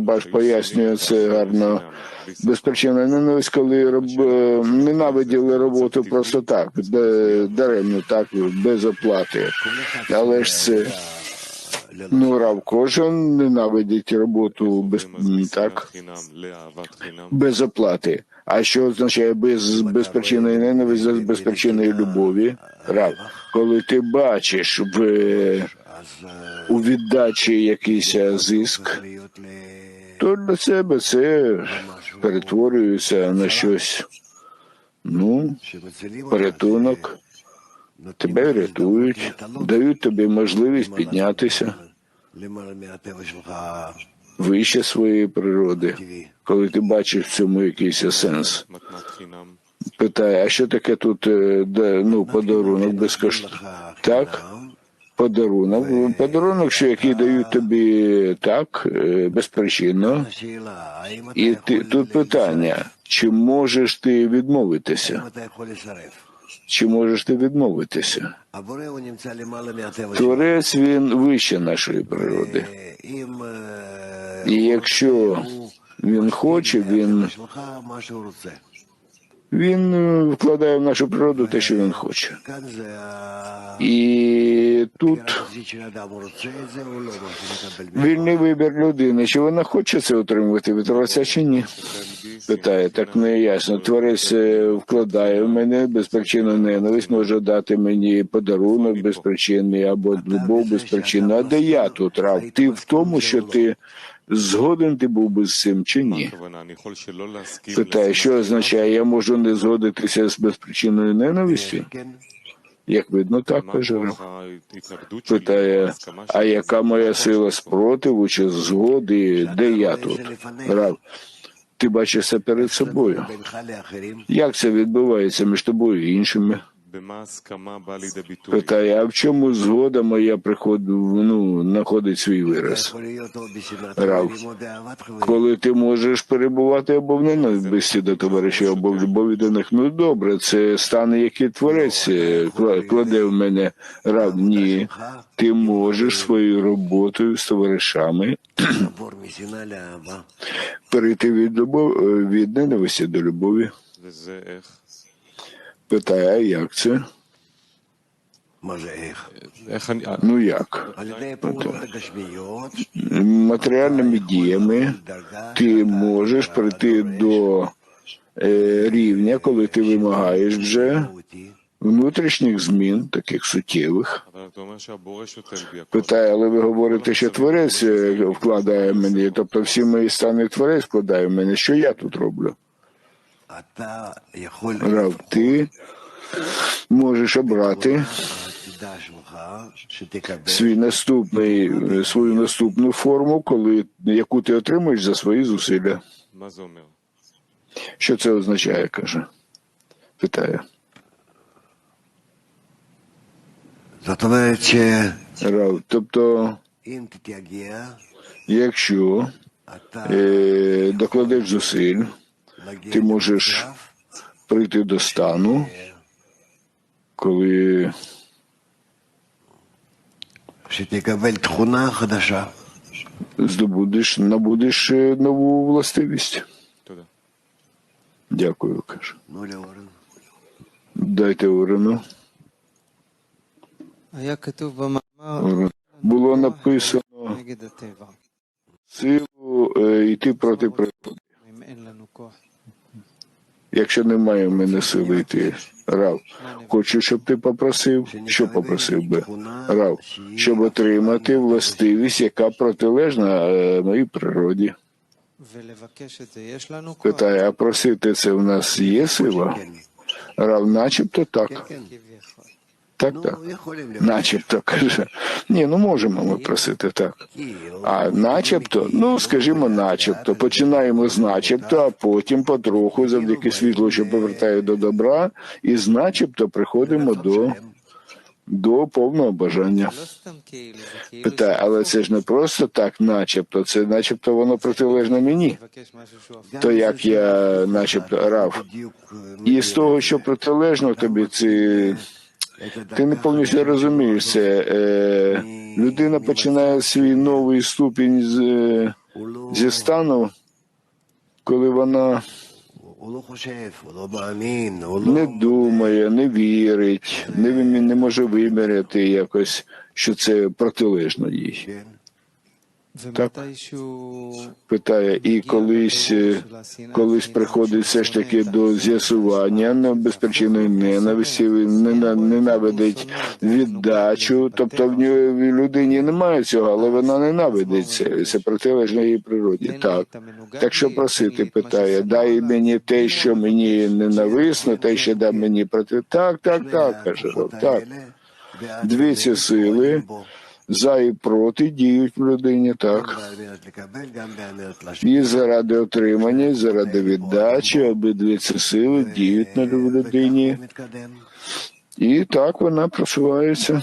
Рабаш пояснює це гарно. Безпричинна ненависть, коли роб... е, ненавиділи роботу просто так, даремно, так, без оплати. Але ж це ну, рав кожен ненавидить роботу без так, без оплати. А що означає без, без причини ненависті, без причини любові? Рав, коли ти бачиш в, у віддачі якийсь зиск, то для себе це перетворюється на щось. Ну, порятунок. Тебе рятують, дають тобі можливість піднятися вище своєї природи, коли ти бачиш в цьому якийсь сенс. Питає, а що таке тут е, ну, подарунок безкоштовно? Так, подарунок. Подарунок, що який дають тобі так, е, безпричинно. І ти, тут питання, чи можеш ти відмовитися? Чи можеш ти відмовитися? Творець він вище нашої природи. І якщо він хоче, він, він е, вкладає в нашу природу те, що він хоче. І тут вільний вибір людини, чи вона хоче це отримувати від творця чи ні. Питає, так не ясно. Творець е, вкладає в мене безпричинну ненависть, може дати мені подарунок безпричинний або любов безпричинну. А де я тут рав? Ти в тому, що ти згоден ти був би з цим чи ні? Питає, що означає, я можу не згодитися з безпричинною ненавистю? Як видно, так каже Рав. Питає, а яка моя сила спротиву чи згоди? Де я тут? Рав, ти бачиш це перед собою. Як це відбувається між тобою і іншими? Питає, а в чому згода моя приходить, ну, знаходить свій вираз? Рав, коли ти можеш перебувати або в ненависті до товаришів, або в любові до них. Ну добре, це стане, який творець е, кладе в мене рав. Ні, ти можеш своєю роботою з товаришами перейти від любов е, від ненависті до любові. Питає, як це? Ну як? Матеріальними діями ти можеш прийти до е, рівня, коли ти вимагаєш вже внутрішніх змін, таких суттєвих. Питає, але ви говорите, що творець е, вкладає мені, тобто всі мої стани творець вкладає в мене. Що я тут роблю? Рав, ти можеш обрати свій наступний, свою наступну форму, коли, яку ти отримуєш за свої зусилля. Що це означає, каже? Питає. Рав, тобто, якщо е, докладеш зусиль, ти можеш прийти до стану, коли здобудеш, набудеш нову властивість. Дякую, каже. Дайте урену. Було написано силу йти проти природи якщо немає в мене сили йти, рав. Хочу, щоб ти попросив, що попросив би рав, щоб отримати властивість, яка протилежна е, моїй природі. Питає, а просити це в нас є сила? Рав, начебто так. Так, так. Начебто каже. Ні, ну можемо ми просити так. А начебто, ну скажімо, начебто. Починаємо з начебто, а потім потроху, завдяки світлу, що повертає до добра, і з начебто приходимо до. До повного бажання питає, але це ж не просто так, начебто, це начебто воно протилежне мені. То як я, начебто, рав, і з того, що протилежно тобі, це ти не повністю розумієшся, е, людина починає свій новий ступінь з, е, зі стану, коли вона не думає, не вірить, не, не може виміряти якось, що це протилежно їй. Так питає, і колись е, колись приходить все ж таки до з'ясування ну, безпричинної ненависті, ненавидить віддачу. Тобто в людині немає цього, але вона ненавидить це протилежно її природі. Так так що просити, питає, дай мені те, що мені ненависно, те, що дай мені проти. Так, так, так каже. Так дві ці сили за і проти діють в людині, так? І заради отримання, і заради віддачі обидві ці сили діють на людині. І так вона просувається.